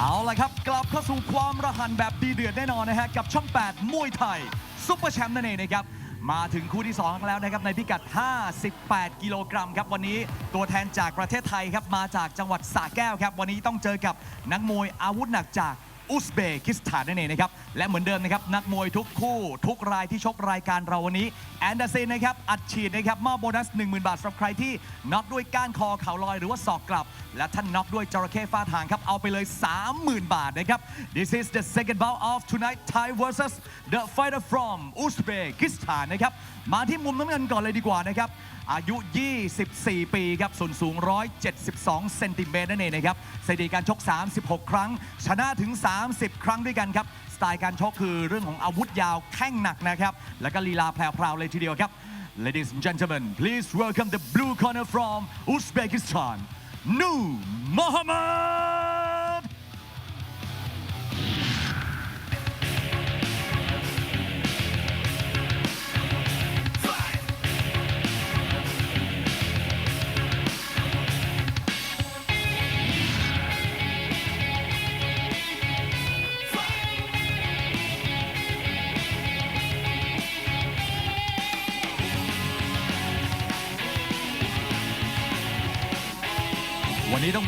เอาละครับ กลับเข้าสู่ความระหันแบบดีเดือดแน่นอนนะฮะ กับช่อง 8 มวยไทย ซุปเปอร์แชมป์นั่นเองนะครับ มาถึงคู่ที่ 2 แล้วนะครับ ในพิกัด 58 กิโลกรัมครับ วันนี้ตัวแทนจากประเทศไทยครับ มาจากจังหวัดสระแก้วครับ วันนี้ต้องเจอกับนักมวยอาวุธหนักจาก อุซเบกิสถานนั่นเองนะครับ และเหมือนเดิมนะครับ นักมวยทุกคู่ ทุกรายที่ชกรายการเราวันนี้ แอนเดอร์เซนนะครับ อัดฉีดนะครับมอบโบนัส 10,000 บาทสำหรับใครที่น็อกด้วยก้านคอเข่าลอยหรือว่าศอกกลับ และท่านน็อกด้วยจระเข้ฟาทางครับ เอาไปเลย 30,000 บาทนะครับ This is the second bout of tonight Thai versus the fighter from Uzbekistan นะครับมาที่มุมน้ำเงินก่อนเลยดีกว่านะครับ อายุ 24 ปีครับส่วนสูง 172 เซนติเมตรนั่นเองนะครับสถิติการชก 36 ครั้ง ชนะถึง 30 ครั้งด้วยกันครับ สไตล์การชกคือเรื่องของอาวุธยาวแข้งหนักนะครับ แล้วก็ลีลาแพรวๆเลยทีเดียวครับ Ladies and gentlemen please welcome the blue corner from Uzbekistan Nu Mohammad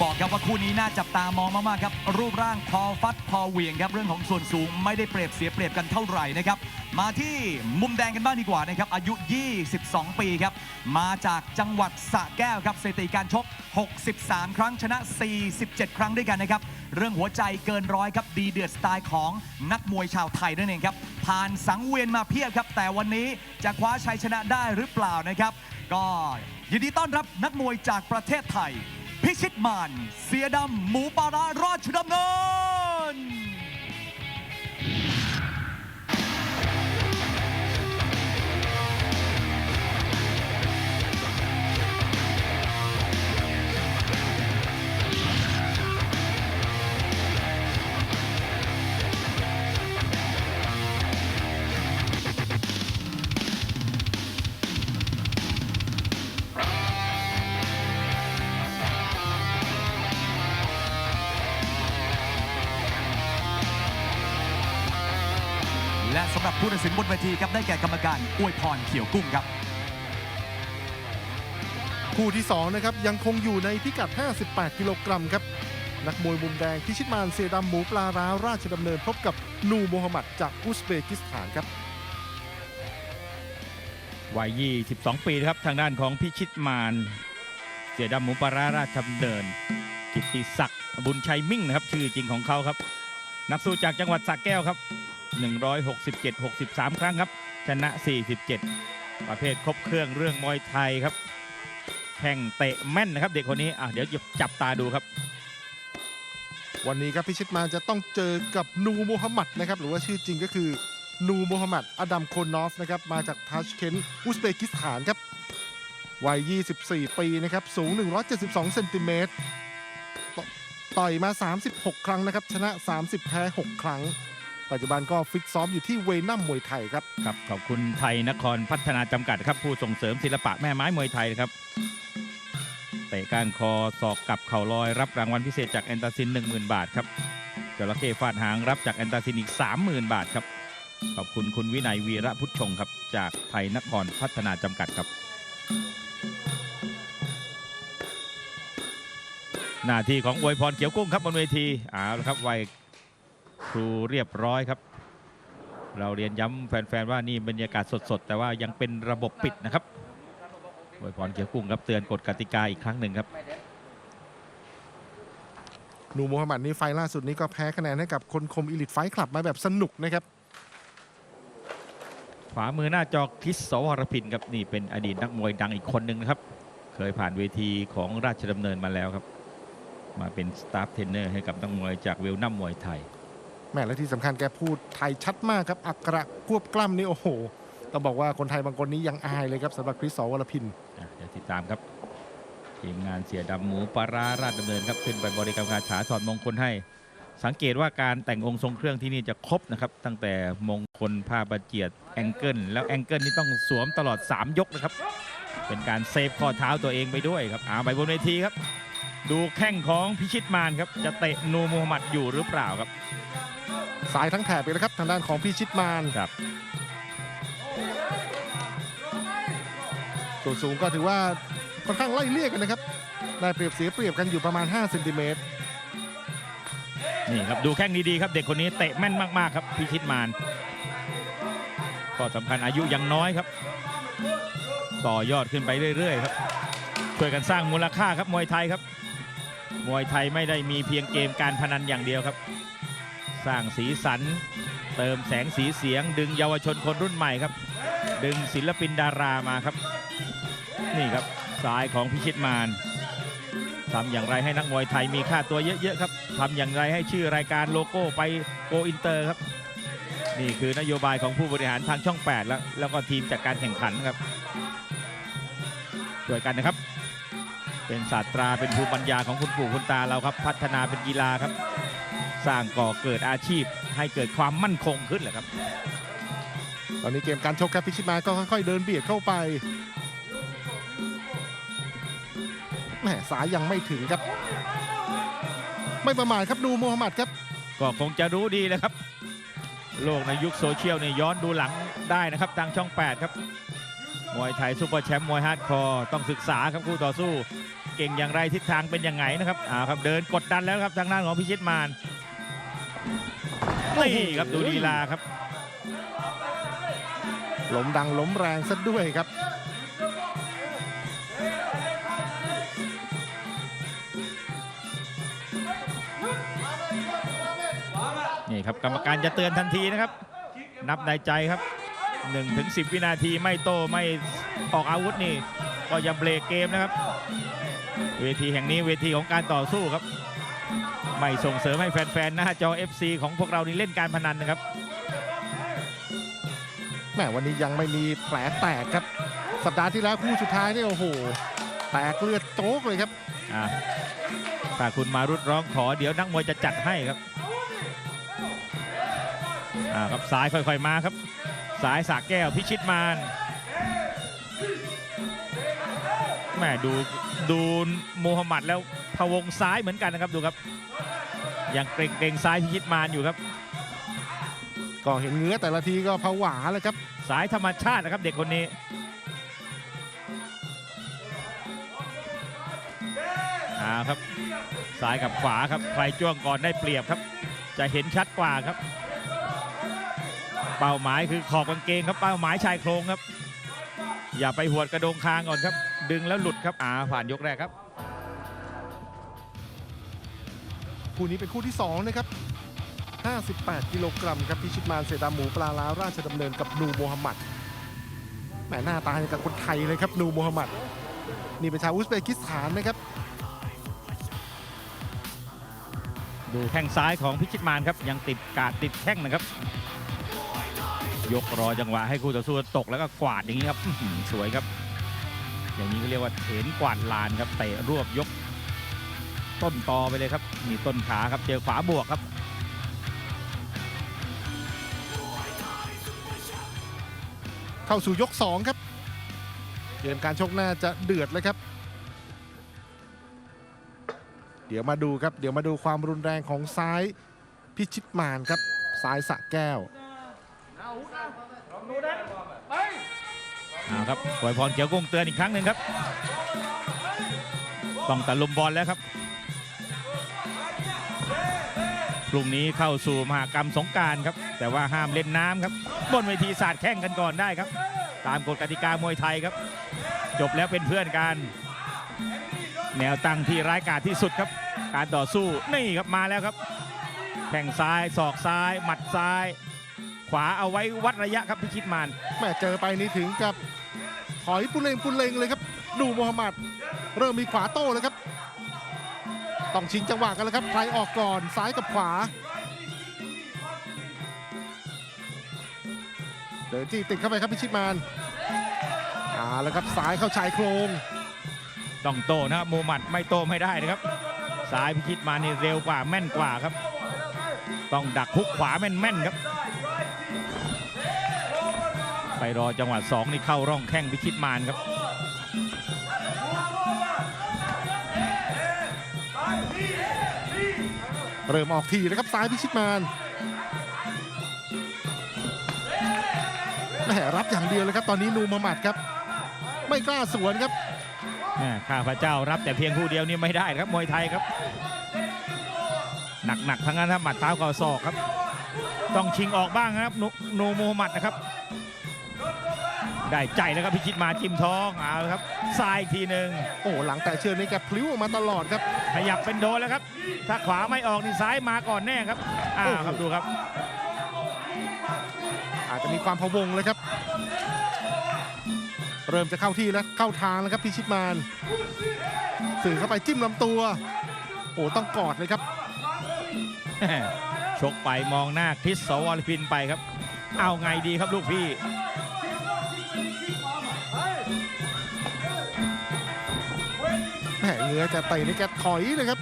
บอกครับว่าคู่นี้น่าจับตามองมากๆครับ รูปร่างพอฟัดพอเหวี่ยงครับ เรื่องของส่วนสูงไม่ได้เปรียบเสียเปรียบกันเท่าไหร่นะครับ มาที่มุมแดงกันบ้างดีกว่านะครับ อายุ 22 ปีครับ มาจากจังหวัดสระแก้วครับสถิติการชก 63 ครั้งชนะ 47 ครั้งด้วยกันนะครับ เรื่องหัวใจเกินร้อยครับ ดีเดือดสไตล์ของนักมวยชาวไทยนั่นเองครับ ผ่านสังเวียนมาเพียบครับ แต่วันนี้จะคว้าชัยชนะได้หรือเปล่านะครับ ก็ยินดีต้อนรับนักมวยจากประเทศไทย พิชิตมาน เสียดำ หมูปลาร้าราชดำเนิน สำหรับผู้ตัดสินบนเวทีครับได้แก่กรรมการอวยพรเขียวกุ้งครับ คู่ที่2นะครับยังคงอยู่ในพิกัด 58 กิโลกรัมครับ นักมวยมุมแดงพิชิตมานเซดำหมูปลาร้าราชดำเนินพบกับนูโมฮัมหมัดจากอุซเบกิสถานครับวัย 22 ปีนะครับทางด้านของพิชิตมารเสียดำหมูปลาร้าราชดำเนิน กิตติศักดิ์บุญชัยมิ่งนะครับ ชื่อจริงของเขาครับ นักสู้จากจังหวัดสระแก้วครับ 167 63 ครั้งครับ ชนะ 47 ประเภทครบเครื่องเรื่องมวยไทยครับ แข่งเตะแม่นนะครับเด็กคนนี้อะเดี๋ยวจับตาดูครับ วันนี้ครับพิชิตมาจะต้องเจอกับนูโมฮัมหมัดนะครับ หรือว่าชื่อจริงก็คือนูโมฮัมหมัดอดัมโคนอฟนะครับมาจากทาชเคนอุซเบกิสถานครับวัย 24 ปีนะครับสูง 172 เซนติเมตรตต่อยมา 36 ครั้งนะครับ ชนะ 30 แพ้ 6 ครั้ง ปัจจุบันก็ฟิตซ้อมอยู่ที่เวนัมมวยไทยครับ ครับขอบคุณไทยนครพัฒนาจำกัดครับ ผู้ส่งเสริมศิลปะแม่ไม้มวยไทยครับเตะก้านคอศอกกับเข่าลอย รับรางวัลพิเศษจากแอนตาซิน 10,000 บาทครับจระเข้ฟาดหางรับจากแอนตาซินอีก 30,000 บาทครับ ขอบคุณคุณวินัยวีระพุทธชงครับ จากไทยนครพัฒนาจำกัดครับ หน้าที่ของอวยพรเขียวกุ้งครับบนเวทีเอาละครับวัย ครูเรียบร้อยครับ เราเรียนย้ำแฟนๆว่านี่บรรยากาศสดๆ แต่ว่ายังเป็นระบบปิดนะครับอวยพรเขียวกุ้งครับเตือนกฎกติกาอีกครั้งหนึ่งครับนูโมฮัมหมัดนี่ไฟล์ล่าสุดนี้ก็แพ้คะแนนให้กับคนคมอิลิทไฟท์คลับมาแบบสนุกนะครับ ขวามือหน้าจอทิศสวรพินครับนี่เป็นอดีตนักมวยดังอีกคนหนึ่งนะครับ เคยผ่านเวทีของราชดำเนินมาแล้วครับ มาเป็นสตาฟเทรนเนอร์ให้กับนักมวยจากเวลนัมมวยไทย แม่และที่สำคัญแกพูดไทยชัดมากครับ อักระควบกล้ำนี่โอ้โหต้องบอกว่าคนไทยบางคนนี้ยังอายเลยครับสำหรับคริสสวรพินเดี๋ยวติดตามครับทีมงานเสียดำหมูปลาราราชดำเนินครับขึ้นไปบริกรรมคาถาถอดมงคลให้ สังเกตว่าการแต่งองค์ทรงเครื่องที่นี่จะครบนะครับ ตั้งแต่มงคลผ้าประเจียดแองเกิลแล้วแองเกิลนี่ต้องสวมตลอด 3 ยกนะครับ เป็นการเซฟข้อเท้าตัวเองไปด้วยครับอาไปบนเวทีครับ ดูแข้งของพิชิตมานครับจะเตะนูมูฮัมหมัดอยู่หรือเปล่าครับ สายทั้งแถบเลยนะครับทางด้านของพิชิตมารครับส่วนสูงก็ถือว่าค่อนข้างไล่เลี่ยกันนะครับได้เปรียบเสียเปรียบกันอยู่ประมาณ5เซนติเมตรนี่ครับดูแข้งดีๆครับเด็กคนนี้เตะแม่นมากๆครับพิชิตมานก็สำคัญอายุยังน้อยครับ ต่อยอดขึ้นไปเรื่อยๆครับช่วยกันสร้างมูลค่าครับมวยไทยครับ มวยไทยไม่ได้มีเพียงเกมการพนันอย่างเดียวครับ สร้างสีสัน เติมแสงสีเสียง ดึงเยาวชนคนรุ่นใหม่ครับ ดึงศิลปินดารามาครับ นี่ครับซ้ายของพิชิตมานทำอย่างไรให้นักมวยไทยมีค่าตัวเยอะๆครับทำอย่างไรให้ชื่อรายการโลโก้ไปโกอินเตอร์ครับ นี่คือนโยบายของผู้บริหารทางช่อง 8 แล้ว แล้วก็ทีมจัดการแข่งขันครับช่วยกันนะครับ เป็นศาสตราเป็นภูมิปัญญาของคุณปู่คุณตาเราครับ พัฒนาเป็นกีฬาครับ สร้างก่อเกิดอาชีพให้เกิดความมั่นคงขึ้นแหละครับ ตอนนี้เกมการชกครับพิชิตมารก็ค่อยๆเดินเบียดเข้าไปแหมสายยังไม่ถึงครับ ไม่ประมาทครับนูโมฮัมหมัดครับ ก็คงจะรู้ดีนะครับ โลกในยุคโซเชียลเนี่ยย้อนดูหลังได้นะครับทางช่อง 8 ครับ มวยไทยซูเปอร์แชมป์มวยฮาร์ดคอร์ต้องศึกษาครับคู่ต่อสู้ เก่งอย่างไรทิศทางเป็นยังไงนะครับอ่าครับเดินกดดันแล้วครับทางด้านของพิชิตมาร นี่ครับดูลีลาครับล้มดังล้มแรงซะด้วยครับ นี่ครับกรรมการจะเตือนทันทีนะครับ นับในใจครับ1ถึง10วินาทีไม่โต้ไม่ออกอาวุธนี่ ก็อย่าเบรกเกมนะครับ เวทีแห่งนี้เวทีของการต่อสู้ครับ ไม่ส่งเสริมให้แฟนๆ หน้าจอ FC ของพวกเรานี่เล่นการพนันนะครับแหมวันนี้ยังไม่มีแผลแตกครับ สัปดาห์ที่แล้วคู่สุดท้ายเนี่ยโอ้โห แตกเลือดโจ๊กเลยครับอ่าถ้าคุณมารุดร้องขอเดี๋ยวนักมวยจะจัดให้ครับอ่าครับซ้ายค่อยๆมาครับ สายสากแก้วพิชิตมาร แม่ดูดูมูฮัมหมัดแล้วพะวงซ้ายเหมือนกันนะครับดูครับยังเกรงเกรงซ้ายพิชิตมารอยู่ครับ ก็เห็นเงื้อแต่ละทีก็ผวาเลยครับ สายธรรมชาตินะครับเด็กคนนี้ อ่าครับซ้ายกับขวาครับใครจ้วงก่อนได้เปรียบครับ จะเห็นชัดกว่าครับ เป้าหมายคือขอบกางเกงครับเป้าหมายชายโครงครับ อย่าไปหวดกระโดงคางก่อนครับ ดึงแล้วหลุดครับอ่าผ่านยกแรกครับ คู่นี้เป็นคู่ที่ 2 นะครับ 58 กิโลกรัมครับพิชิตมารเสดาหมูปลาลาราชดำเนินกับนูโมฮัมหมัดแหมหน้าตาอย่างกับคนไทยเลยครับนูโมฮัมหมัด นี่เป็นชาวอุซเบกิสถานนะครับ ดูแข้งซ้ายของพิชิตมารครับ ยังติดกาดติดแข้งนะครับ ยกรอจังหวะให้คู่ต่อสู้ตกแล้วก็กวาดอย่างนี้ครับอื้อหือสวยครับ อย่างนี้ก็เรียกว่าเถนกวาดลานครับเตะรวบยก ต้นตอไปเลยครับนี่ต้นขาครับเจอขวาบวกครับเข้าสู่ยก 2 ครับเกมการชกน่าจะเดือดเลยครับ เดี๋ยวมาดูครับ เดี๋ยวมาดูความรุนแรงของซ้ายพิชิตมารครับ ซ้ายสะแก้ว เอาครับปล่อยพรเขียวกงเตือนอีกครั้งหนึ่งครับ ต้องตะลุมบอลแล้วครับพรุ่งนี้เข้าสู่มหากรรมสงการครับ แต่ว่าห้ามเล่นน้ำครับ บนเวทีสาดแข่งกันก่อนได้ครับ ตามกฎกติกามวยไทยครับ จบแล้วเป็นเพื่อนกัน แนวตั้งที่ร้ายกาจที่สุดครับ การต่อสู้นี่ครับมาแล้วครับ แข่งซ้ายศอกซ้าย หมัดซ้าย ขวาเอาไว้วัดระยะครับพิชิตมารแม่เจอไปนี่ถึงกับ ถอยปุเลงปุเลงเลยครับนูโมฮัมหมัดเริ่มมีขวาโต้แล้วครับ ต้องชิงจังหวะกันแล้วครับใครออกก่อนซ้ายกับขวา เดินจี้ติดเข้าไปครับพิชิตมารอ่าแล้วครับซ้ายเข้าชายโครงต้องโตนะครับมูหมัดไม่โตไม่ได้นะครับซ้ายพิชิตมานี่เร็วกว่าแม่นกว่าครับ ต้องดักคุกขวาแม่นๆครับ ไปรอจังหวะสองนี่เข้าร่องแข้งพิชิตมารครับเริ่มออกทีนะครับซ้ายพิชิตมารแหมรับอย่างเดียวเลยครับตอนนี้นูมาหมัดครับ ไม่กล้าสวนครับแม่ข้าพเจ้ารับแต่เพียงผู้เดียวนี่ไม่ได้ครับมวยไทยครับ หนักๆทั้งนั้นครับหมัดเท้าเข่าศอกครับ ต้องชิงออกบ้างนะครับนูนูโมฮัมหมัดนะครับ ได้ใจแล้วครับพิชิตมาจิ้มท้องเอาละครับซ้ายอีกทีหนึ่งโอ้หลังแต่เชิญนี่แกพลิ้วออกมาตลอดครับ ขยับเป็นโดนแล้วครับ ถ้าขวาไม่ออกนี่ซ้ายมาก่อนแน่ครับอ้าวครับดูครับ อาจจะมีความพะวงเลยครับ เริ่มจะเข้าที่แล้วเข้าทางแล้วครับพิชิตมารสื่อเข้าไปจิ้มลำตัว โอ้ต้องกอดเลยครับชกไปมองหน้าคริสสวรพินไปครับ เอาไงดีครับลูกพี่ แหมเหงือจะเตะนี่แกถอยเลยครับ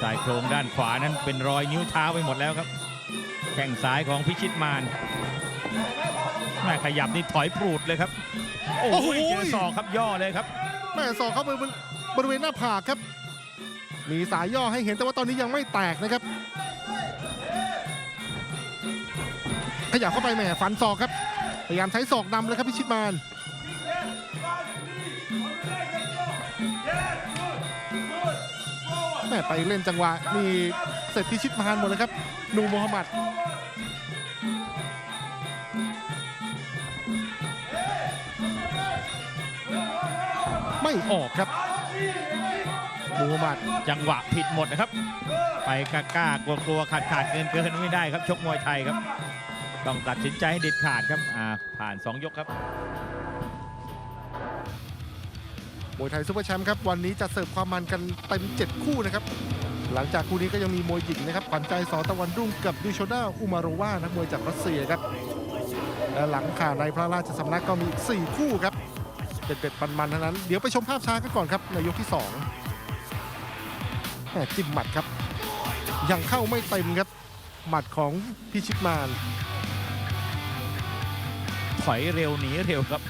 ชายโครงด้านขวานั้นเป็นรอยนิ้วเท้าไปหมดแล้วครับ แข้งซ้ายของพิชิตมารแม่ขยับนี่ถอยปรูดเลยครับ โอ้โอ้โหโหเจอศอกครับย่อเลยครับแม่สอกเข้าไปบริบริเวณหน้าผากครับ มีสายย่อให้เห็นแต่ว่าตอนนี้ยังไม่แตกนะครับ ยับเข้าไปแหมฟันศอกครับพยายามใช้ศอกนำเลยครับพิชิตมารแม่ไปเล่นจังหวะนี่เสร็จพิชิตมารหมดเลยครับนูโมฮัมหมัดไม่ออกครับมูฮัมหมัดจังหวะผิดหมดนะครับ ไปกล้ากลัวๆขาดขาดเกินเกินไม่ได้ครับ ชกมวยไทยครับ ต้องตัดสินใจให้เด็ดขาดครับอ่าผ่าน 2 ยกครับ มวยไทยซูเปอร์แชมป์ครับ วันนี้จะเสิร์ฟความมันกันเต็ม 7 คู่นะครับ หลังจากคู่นี้ก็ยังมีมวยหญิงนะครับขวัญใจสอตะวันรุ่งกับดิโชด้าอุมาโรวานักมวยจากรัสเซียครับ และหลังข่าวในพระราชสำนักก็มีอีก4คู่ครับเด็ดๆมันๆทั้งนั้น เดี๋ยวไปชมภาพช้ากันก่อนครับในยกที่2แหม่จิ้มหมัดครับ ยังเข้าไม่เต็มครับ หมัดของพิชิตมาร ถอยเร็วหนีเร็วครับ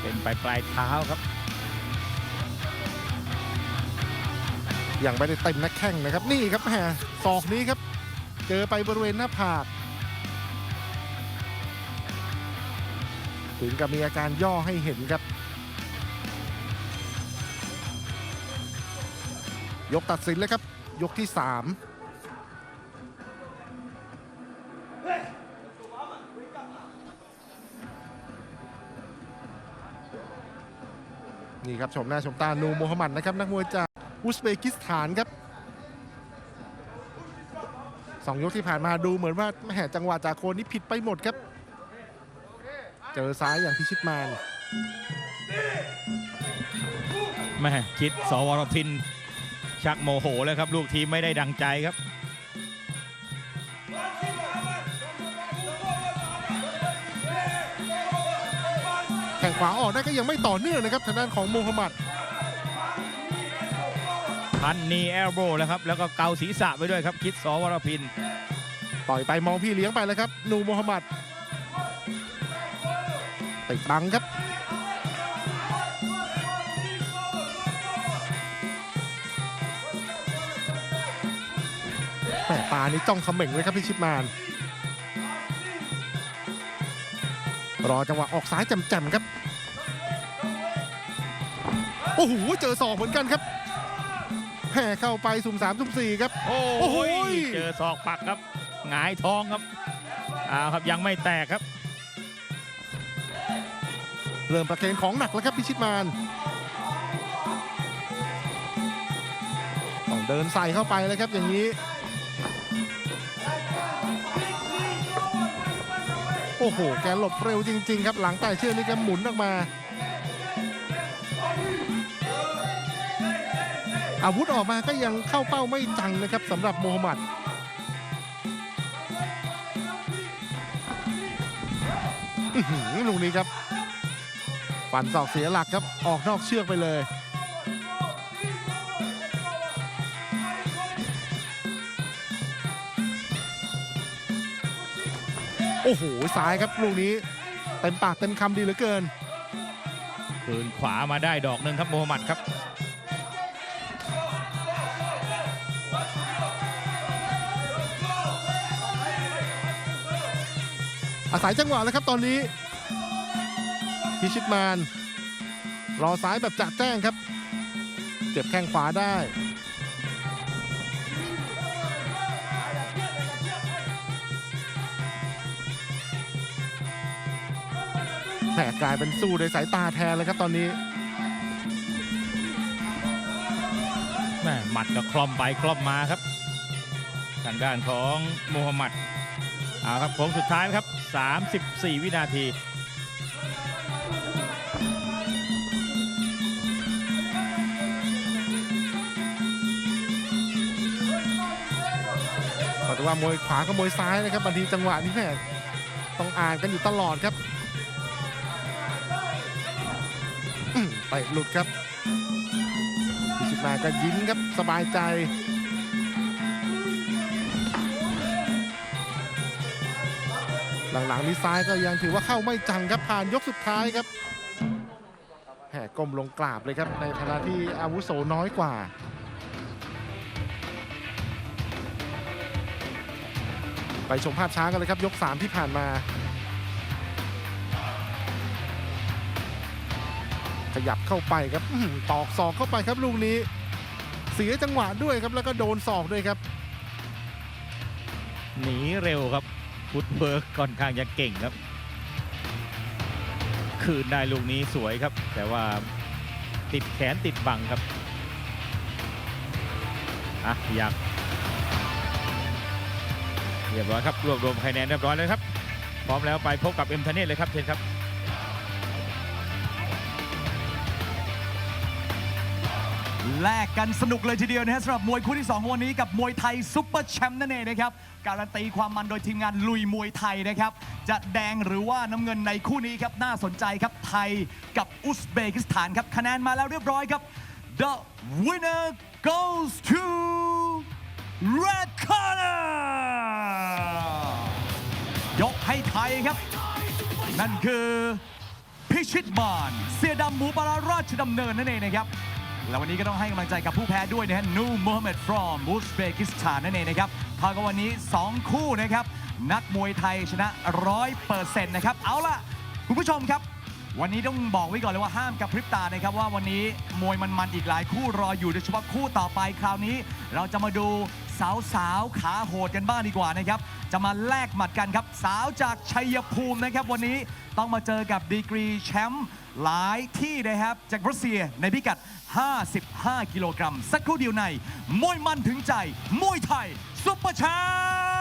เป็นไปปลายเท้าครับยังไม่ได้เต็มนักแข่งนะครับนี่ครับแหมศอกนี้ครับ เจอไปบริเวณหน้าผากถึงกับมีอาการย่อให้เห็นครับ ยกตัดสินเลยครับ ยกที่ 3 นี่ครับชมหน้าชมตานูโมฮัมหมัดนะครับนักมวยจากอุซเบกิสถานครับสองยกที่ผ่านมาดูเหมือนว่าแหมจังหวะจากโคนนี้ผิดไปหมดครับ เจอซ้ายอย่างพิชิตมารแม่คิดสวรพินชักโมโหแล้วครับ ลูกทีมไม่ได้ดังใจครับ ข่งขวาออกได้ก็ยังไม่ต่อเนื่องนะครับทางด้านของโมฮัมหมัดพันนีแอลโบแล้วครับแล้วก็เกาศีรษะไปด้วยครับคิดสวรพินต่อยไปมองพี่เลี้ยงไปแล้วครับนูโมฮัมหมัดติดบังครับแหมตานี่จ้องเขม่งเลยครับพิชิตมารรอจังหวะออกซ้ายแจ่มๆครับ โอ้โหเจอศอกเหมือนกันครับแห่เข้าไปสุ่มสามสุ่มสี่ครับ โอ้โอ้โหยเจอศอกปักครับหงายท้องครับอ้าวครับยังไม่แตกครับ เริ่มประเคนของหนักแล้วครับพิชิตมารต้องเดินใส่เข้าไปเลยครับอย่างนี้ โอ้โห แกหลบเร็วจริง ๆ ครับ หลังแต่เชือกนี่แกหมุนออกมา อาวุธออกมาก็ยังเข้าเป้าไม่จังนะครับสำหรับโมฮัมหมัดลูกนี้ครับฟันศอกเสียหลักครับออกนอกเชือกไปเลย โอ้โหซ้ายครับลูกนี้เต็มปากเต็มคำดีเหลือเกินคืนขวามาได้ดอกหนึ่งครับโมฮัมหมัดครับ อาศัยจังหวะแล้วครับตอนนี้ พิชิตมานรอซ้ายแบบจัดแจ้งครับ เจ็บแข้งขวาได้แหมกลายเป็นสู้โดยสายตาแทนเลยครับตอนนี้แม่หมัดก็คล่อมไปคล่อมมาครับ ทางด้านของมูฮัมหมัด เอาครับโค้งสุดท้ายนะครับ 34 วินาทีก็ถือว่ามวยขวากับมวยซ้ายนะครับบางทีจังหวะนี้แม่ต้องอ่านกันอยู่ตลอดครับอื้อเตะหลุดครับพิชิตมาก็ยิ้มครับสบายใจ หลังๆนี้ซ้ายก็ยังถือว่าเข้าไม่จังครับผ่านยกสุดท้ายครับแหมก้มลงกราบเลยครับ ในฐานะที่อาวุโสน้อยกว่าไปชมภาพช้ากันเลยครับ ยก 3 ที่ผ่านมา ขยับเข้าไปครับตอกศอกเข้าไปครับลูกนี้ เสียจังหวะด้วยครับแล้วก็โดนศอกด้วยครับ หนีเร็วครับ ฟุตเบิร์กค่อนข้างจะเก่งครับ คืนได้ลูกนี้สวยครับ แต่ว่าติดแขนติดบังครับอะอยากเรียบร้อยครับรวบรวมคะแนนเรียบร้อยแล้วครับ พร้อมแล้วไปพบกับเอ็มทเนตเลยครับเชิญครับ แลกกันสนุกเลยทีเดียวนะฮะสำหรับมวยคู่ที่2ของวันนี้กับมวยไทยซุปเปอร์แชมป์นั่นเองนะครับ การันตีความมันโดยทีมงานลุยมวยไทยนะครับ จะแดงหรือว่าน้ำเงินในคู่นี้ครับ น่าสนใจครับ ไทยกับอุซเบกิสถานครับ คะแนนมาแล้วเรียบร้อยครับ The winner goes to Red Corner ยกให้ไทยครับ นั่นคือพิชิตมาน เสียดำหมูปลาราชดำเนินนั่นเองนะครับ และวันนี้ก็ต้องให้กำลังใจกับผู้แพ้ด้วยนะฮะนูมฮัมเหม็ดฟรอมอุซเบกิสถานนั่นเองนะครับเท่ากับวันนี้ 2 คู่นะครับ นักมวยไทยชนะ 100%นะครับ เอาล่ะ คุณผู้ชมครับ วันนี้ต้องบอกไว้ก่อนเลยว่าห้ามกับพริบตานะครับว่าวันนี้มวยมันๆอีกหลายคู่รออยู่โดยเฉพาะคู่ต่อไปคราวนี้ เราจะมาดูสาวสาวขาโหดกันบ้างดีกว่านะครับ จะมาแลกหมัดกันครับ สาวจากชัยภูมินะครับ วันนี้ต้องมาเจอกับดีกรีแชมป์หลายที่นะครับ จากรัสเซียในพิกัด 55 กิโลกรัม สักครู่เดียวในมวยมันถึงใจมวยไทยซุปเปอร์แชมป์